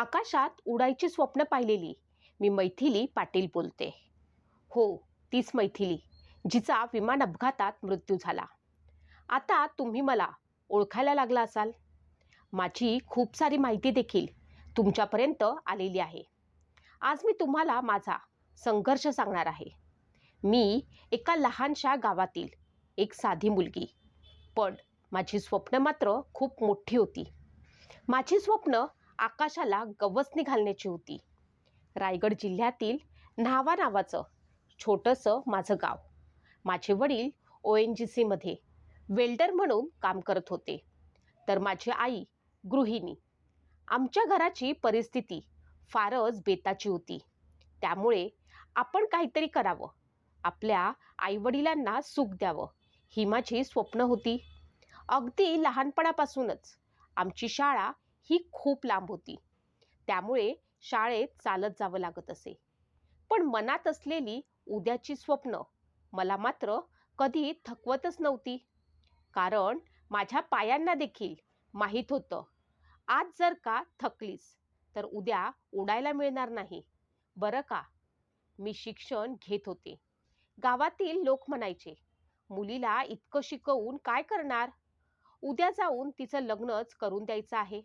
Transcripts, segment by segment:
आकाशात उडायची स्वप्न पाहिलेली. मी मैथिली पाटील बोलते. हो तीच मैथिली जिचा विमान अपघातात मृत्यू झाला. आता तुम्ही मला ओळखायला लागला असाल. माझी खूप सारी माहिती देखील तुमच्यापर्यंत आलेली आहे. आज मी तुम्हाला माझा संघर्ष सांगणार आहे. मी एका लहानशा गावातील एक साधी मुलगी. पण माझी स्वप्न मात्र खूप मोठी होती. माझी स्वप्न आकाशाला गवसणी घालण्याची होती. रायगड जिल्ह्यातील न्हावा नावाचं छोटंसं माझं गाव. माझे वडील ओ एन जी सीमध्ये वेल्डर म्हणून काम करत होते. तर माझी आई गृहिणी. आमच्या घराची परिस्थिती फारच बेताची होती. त्यामुळे आपण काहीतरी करावं. आपल्या आईवडिलांना सुख द्यावं ही माझी स्वप्न होती. अगदी लहानपणापासूनच आमची शाळा ही खूप लांब होती. त्यामुळे शाळेत चालत जावं लागत असे. पण मनात असलेली उद्याची स्वप्न मला मात्र कधी थकवतच नव्हती. कारण माझ्या पायांना देखील माहीत होतं आज जर का थकलीस तर उद्या उडायला मिळणार नाही. बरं का? मी शिक्षण घेत होते. गावातील लोक म्हणायचे मुलीला इतकं शिकवून काय करणार? उद्या जाऊन तिचं लग्नच करून द्यायचं आहे.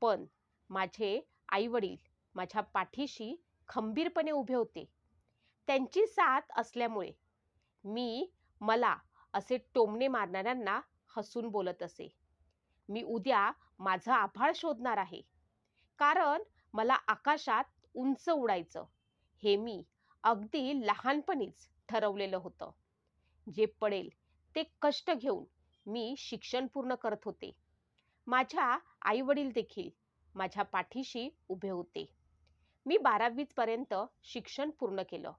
पण माझे आईवडील माझ्या पाठीशी खंबीरपणे उभे होते. त्यांची साथ असल्यामुळे मी मला असे टोमणे मारणाऱ्यांना हसून बोलत असे. मी उद्या माझं आभाळ शोधणार आहे. कारण मला आकाशात उंच उडायचं. हे मी अगदी लहानपणीच ठरवलेलं होतं. जे पडेल ते कष्ट घेऊन मी शिक्षण पूर्ण करत होते. माझ्या आईवडील देखील माझ्या पाठीशी उभे होते. मी बारावीपर्यंत शिक्षण पूर्ण केलं.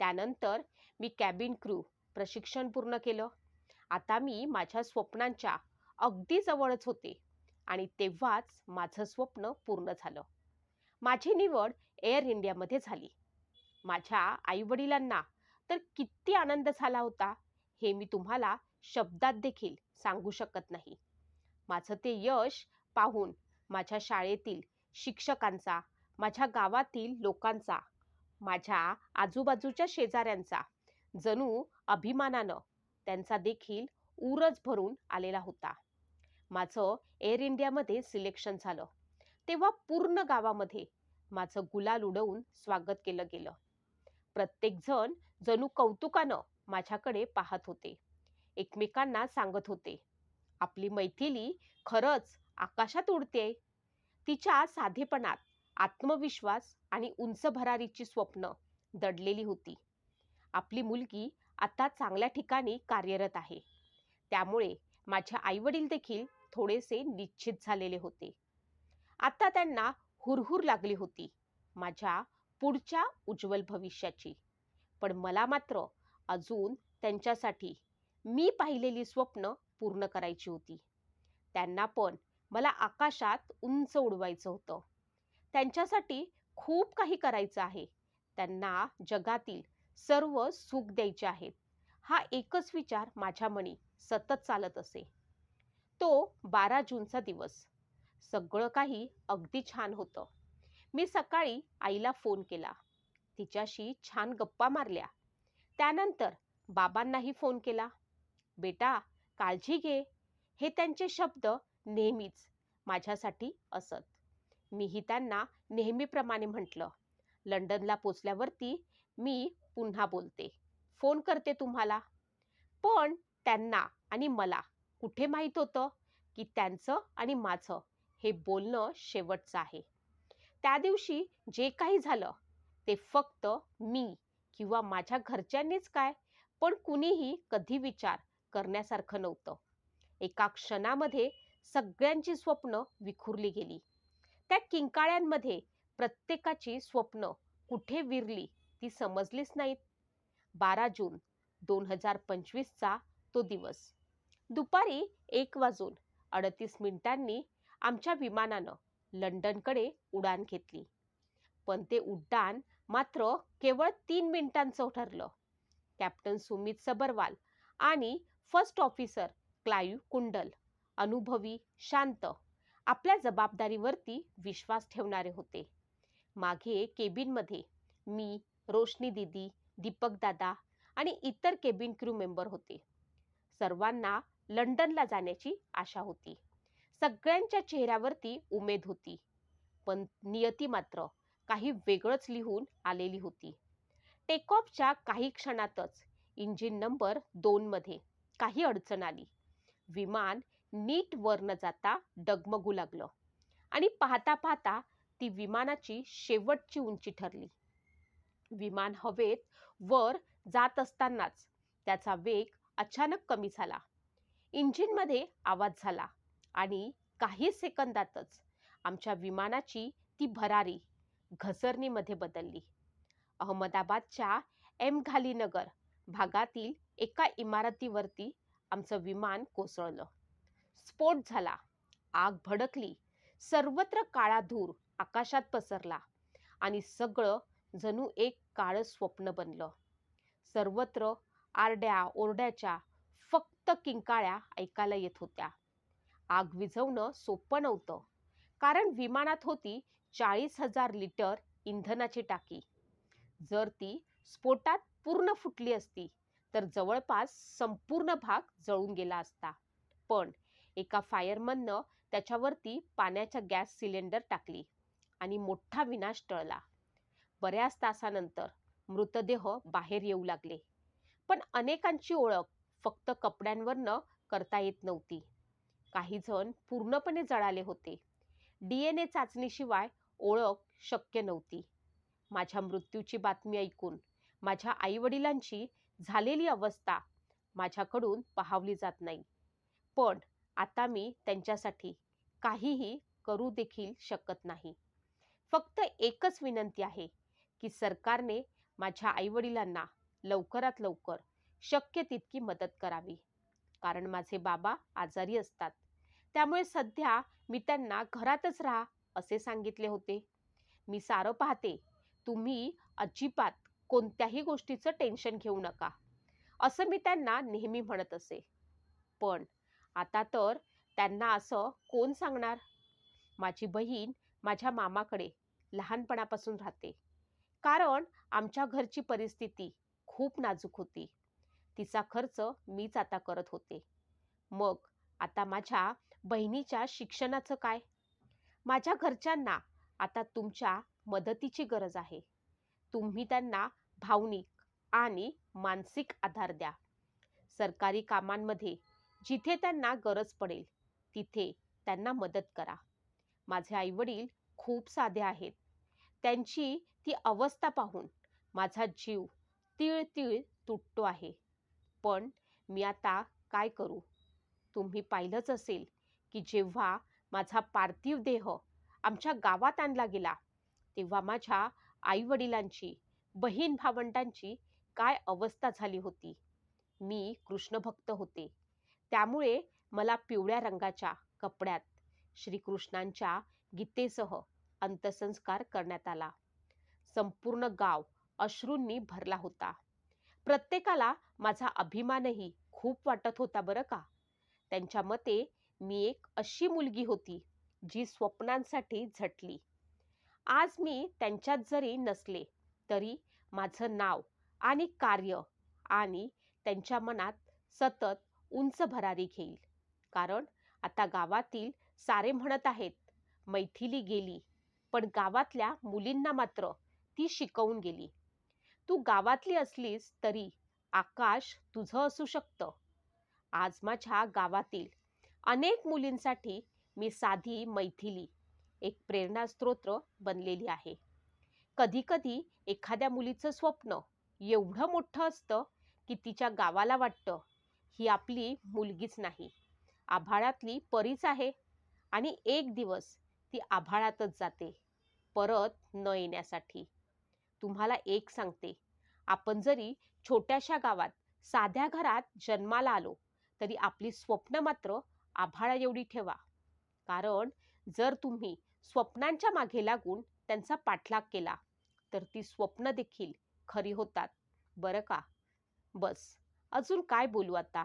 त्यानंतर मी कॅबिन क्रू प्रशिक्षण पूर्ण केलं. आता मी माझ्या स्वप्नांच्या अगदी जवळच होते आणि तेव्हाच माझं स्वप्न पूर्ण झालं. माझी निवड एअर इंडियामध्ये झाली. माझ्या आईवडिलांना तर किती आनंद झाला होता हे मी तुम्हाला शब्दात देखील सांगू शकत नाही. माझं ते यश पाहून माझ्या शाळेतील शिक्षकांचा माझ्या गावातील लोकांचा माझ्या आजूबाजूच्या शेजाऱ्यांचा जणू अभिमानानं त्यांचा देखील ऊरच भरून आलेला होता. माझं एअर इंडियामध्ये सिलेक्शन झालं. तेव्हा पूर्ण गावामध्ये माझं गुलाल उडवून स्वागत केलं गेलं. प्रत्येकजण जणू कौतुकानं माझ्याकडे पाहत होते. एकमेकांना सांगत होते. आपली मैथिली खरंच आकाशात उडते तिच्या साधेपणात आत्मविश्वास आणि उंच भरारीची स्वप्न दडलेली होती. आपली मुलगी आता चांगल्या ठिकाणी कार्यरत आहे. त्यामुळे माझे आईवडील देखील थोडेसे निश्चित झालेले होते. आता त्यांना हुरहुर लागली होती माझ्या पुढच्या उज्ज्वल भविष्याची. पण मला मात्र अजून त्यांच्यासाठी मी पाहिलेली स्वप्न पूर्ण करायची होती. त्यांना पण मला आकाशात उंच उडवायचं होतं. त्यांच्यासाठी खूप काही करायचं आहे. त्यांना जगातील सर्व सुख द्यायचे आहेत. हा एकच विचार माझ्या मनी सतत चालत असे. तो बारा जूनचा दिवस. सगळं काही अगदी छान होतं. मी सकाळी आईला फोन केला. तिच्याशी छान गप्पा मारल्या. त्यानंतर बाबांनाही फोन केला. बेटा काळजी घे. हे त्यांचे शब्द नेहमीच माझ्यासाठी असत. मीही त्यांना नेहमीप्रमाणे म्हटलं. लंडनला पोचल्यावरती मी पुन्हा बोलते. फोन करते तुम्हाला. पण त्यांना आणि मला कुठे माहीत होतं की त्यांचं आणि माझं हे बोलणं शेवटचं आहे. त्या दिवशी जे काही झालं ते फक्त मी किंवा माझ्या घरच्यांनीच काय? पण कुणीही कधी विचार करण्यासारखं नव्हतं. एका क्षणामध्ये सगळ्यांची स्वप्न विखुरली गेली. त्या किंकाळ्यांमध्ये प्रत्येकाची स्वप्न कुठे विरली ती समजलीच नाहीत. बारा जून दोन हजार पंचवीसचा तो दिवस. दुपारी एक वाजून अडतीस मिनिटांनी आमच्या विमानानं लंडनकडे उडान घेतली. पण ते उड्डाण मात्र केवळ तीन मिनिटांचं ठरलं. कॅप्टन सुमित सबरवाल आणि फर्स्ट ऑफिसर क्लायू कुंडल. अनुभवी शांत. आपल्या जबाबदारीवरती विश्वास ठेवणारे होते. मागे केबिनमध्ये मी रोशनी दिदी दीपक दादा आणि इतर केबिन क्रू मेंबर होते. सर्वांना लंडनला जाण्याची आशा होती. सगळ्यांच्या चेहऱ्यावरती उमेद होती. पण नियती मात्र काही वेगळंच लिहून आलेली होती. टेकऑफच्या काही क्षणातच इंजिन नंबर दोनमध्ये काही अडचण आली. विमान नीट वर न जाता डगमगू लागलं आणि पाहता पाहता ती विमानाची शेवटची उंची ठरली. विमान हवेत वर जात असतानाच त्याचा वेग अचानक कमी झाला. इंजिनमध्ये आवाज झाला आणि काही सेकंदातच आमच्या विमानाची ती भरारी घसरणीमध्ये बदलली. अहमदाबादच्या एम घालीनगर भागातील एका इमारतीवरती आमचं विमान कोसळलं. स्फोट झाला. आग भडकली. सर्वत्र काळा धूर आकाशात पसरला आणि सगळं जणू एक काळं स्वप्न बनलं. सर्वत्र आरड्या ओरड्याच्या फक्त किंकाळ्या ऐकायला येत होत्या. आग विझवणं सोपं नव्हतं. कारण विमानात होती चाळीस हजार लिटर इंधनाची टाकी. जर ती स्फोटात पूर्ण फुटली असती तर जवळपास संपूर्ण भाग जळून गेला असता. पण एका फायरमननं त्याच्यावरती पाण्याच्या गॅस सिलेंडर टाकली आणि मोठा विनाश टळला. बऱ्याच तासानंतर मृतदेह बाहेर येऊ लागले. पण अनेकांची ओळख फक्त कपड्यांवरनं करता येत नव्हती. काही जण पूर्णपणे जळाले होते. डी एन ए चाचणीशिवाय ओळख शक्य नव्हती. माझ्या मृत्यूची बातमी ऐकून माझ्या आईवडिलांची झालेली अवस्था माझ्याकडून पाहावली जात नाही. पण आता मी त्यांच्यासाठी काहीही करू देखील शकत नाही. फक्त एकच विनंती आहे की सरकारने माझ्या आईवडिलांना लवकरात लवकर शक्य तितकी मदत करावी. कारण माझे बाबा आजारी असतात. त्यामुळे सध्या मी त्यांना घरातच राहा असे सांगितले होते. मी सारं पाहते. तुम्ही अजिबात कोणत्याही गोष्टीचं टेन्शन घेऊ नका. असं मी त्यांना नेहमी म्हणत असे. पण आता तर त्यांना असं कोण सांगणार? माझी बहीण माझ्या मामाकडे लहानपणापासून राहते. कारण आमच्या घरची परिस्थिती खूप नाजूक होती. तिचा खर्च मीच आता करत होते. मग आता माझ्या बहिणीच्या शिक्षणाचं काय? माझ्या घरच्यांना आता तुमच्या मदतीची गरज आहे. तुम्ही त्यांना भावनिक आणि मानसिक आधार द्या. सरकारी कामांमध्ये जिथे त्यांना गरज पडेल तिथे त्यांना मदत करा. माझे आईवडील खूप साधे आहेत. त्यांची ती अवस्था पाहून माझा जीव तीळ तीळ तुटतो आहे. पण मी आता काय करू? तुम्ही पाहिलंच असेल की जेव्हा माझा पार्थिव देह आमच्या गावात आणला गेला तेव्हा माझ्या आईवडिलांची बहीण भावंडांची काय अवस्था झाली होती? मी कृष्णभक्त होते. त्यामुळे मला पिवळ्या रंगाच्या कपड्यात श्रीकृष्णांच्या गीतेसह अंत्यसंस्कार करण्यात आला. संपूर्ण गाव अश्रूंनी भरला होता. प्रत्येकाला माझा अभिमानही खूप वाटत होता बरं का? त्यांच्या मते मी एक अशी मुलगी होती जी स्वप्नांसाठी झटली. आज मी त्यांच्यात जरी नसले तरी माझं नाव आणि कार्य आणि त्यांच्या मनात सतत उंच भरारी घेईल. कारण आता गावातील सारे म्हणत आहेत मैथिली गेली पण गावातल्या मुलींना मात्र ती शिकवून गेली. तू गावातली असलीस तरी आकाश तुझं असू शकतं. आज माझ्या गावातील अनेक मुलींसाठी मी साधी मैथिली एक प्रेरणास्त्रोत्र बनलेली आहे. कधीकधी एखाद्या मुलीचं स्वप्न एवढं मोठं असतं की तिच्या गावाला वाटतं ही आपली मुलगीच नाही. आभाळातली परीच आहे आणि एक दिवस ती आभाळातच जाते परत न येण्यासाठी. तुम्हाला एक सांगते आपण जरी छोट्याशा गावात साध्या घरात जन्माला आलो तरी आपली स्वप्न मात्र आभाळा एवढी ठेवा. कारण जर तुम्ही स्वप्नांच्या मागे लागून त्यांचा पाठलाग केला तर ती स्वप्न देखील खरी होतात. बरं का? बस. अजून काय बोलू आता?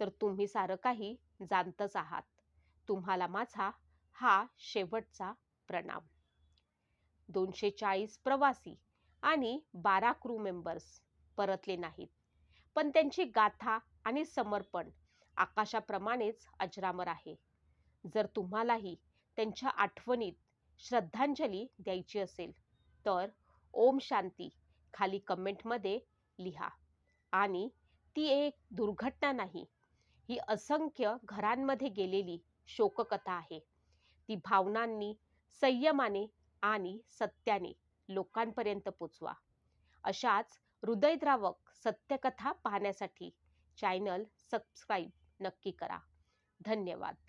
तर तुम्ही सारं काही जाणतच आहात. तुम्हाला माझा हा शेवटचा प्रणाम. दोनशे चाळीस प्रवासी आणि बारा क्रू मेंबर्स परतले नाहीत. पण त्यांची गाथा आणि समर्पण आकाशाप्रमाणेच अजरामर आहे. जर तुम्हालाही त्यांच्या आठवणीत श्रद्धांजली द्यायची असेल तर ओम शांती खाली कमेंटमध्ये लिहा. आणि ती एक दुर्घटना नाही ही असंख्य घरांमध्ये गेलेली शोककथा आहे. ती भावनांनी संयमाने आणि सत्याने लोकांपर्यंत पोचवा. अशाच हृदयद्रावक सत्यकथा पाहण्यासाठी चॅनल सबस्क्राईब नक्की करा. धन्यवाद.